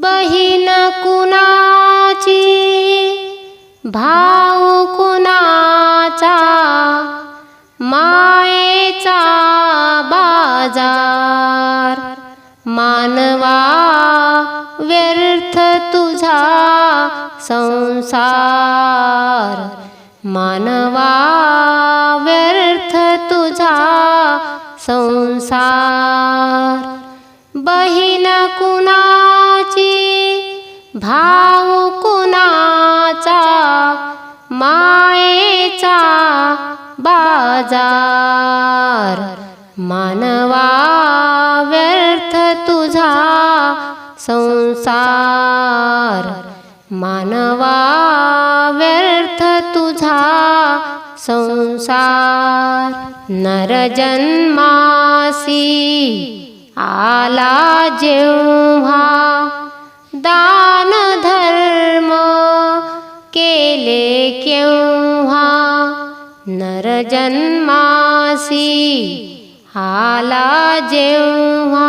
बहीण कुणाची? भाऊ कुणाचा? मायेचा बाजार? मानवा व्यर्थ तुझा संसार? मानवा व्यर्थ तुझा संसार? बहीण कुणा भाव कुणाचा? मायेचा बाजार. मानवा व्यर्थ तुझा संसार. मानवा व्यर्थ तुझा संसार. नरजन्मासी आला जेव्हा दा केव्हा नरजन्मासी आला जेव्हा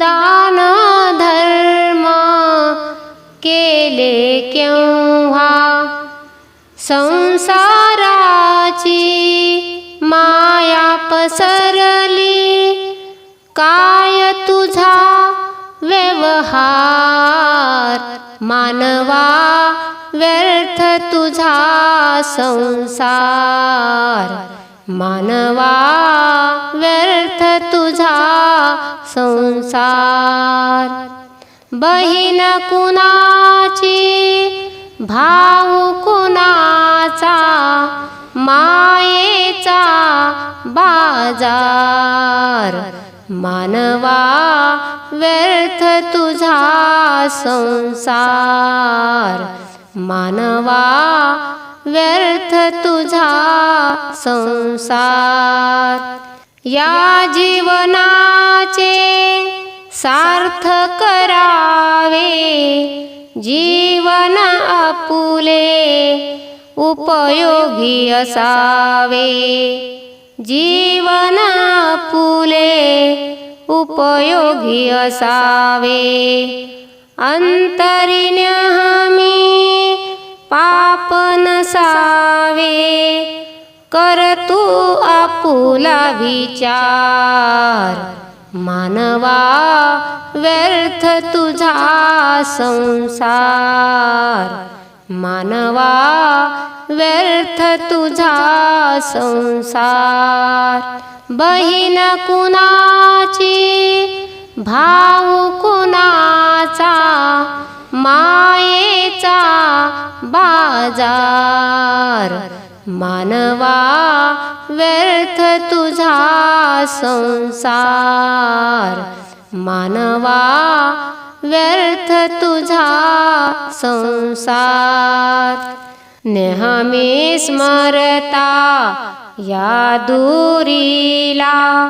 दान धर्म केले केव्हा? संसाराची माया पसरली काय तुझा व्यवहार मानवा व्य तुझा संसार. मानवा व्यर्थ तुझा संसार. बहीण कुणाची? भाऊ कुणाचा? मायेचा बाजार. मानवा व्यर्थ तुझा संसार. मानवा व्यर्थ तुझा संसार. या जीवनाचे सार्थ करावे. जीवन आपुले उपयोगी असावे. जीवन आपुले उपयोगी असावे. अंतरिण्य हमी सावे कर तू आपुला विचार. मानवा व्यर्थ तुझा संसार. मानवा व्यर्थ तुझा संसार. बहीण कुणाची भाऊ कुणा बाजार. मानवा व्यर्थ तुझा संसार. मानवा व्यर्थ तुझा संसार. नेहमी स्मरता या दूरीला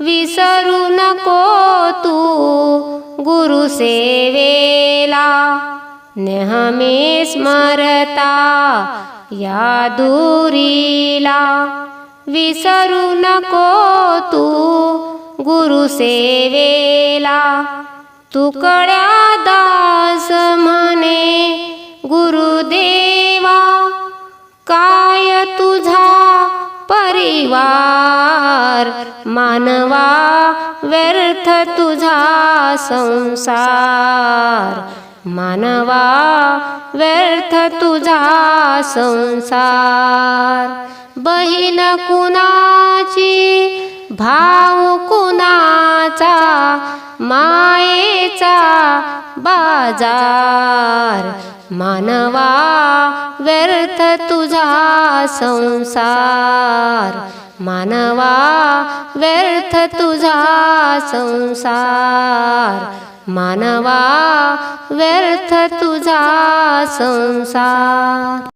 विसरू नको तू गुरुसेवेला. नेहमी स्मरता या दूरीला विसरू नको तू गुरुसेवेला तुकड्या दास म्हणे गुरुदेवा काय तुझा परिवार मानवा व्यर्थ तुझा संसार? मानवा व्यर्थ तुझा संसार. बहीण कुणाची भाऊ कुणाचा मायेचा बाजार. मानवा व्यर्थ तुझा संसार. मानवा व्यर्थ तुझा संसार. मानवा व्यर्थ तुझा संसार.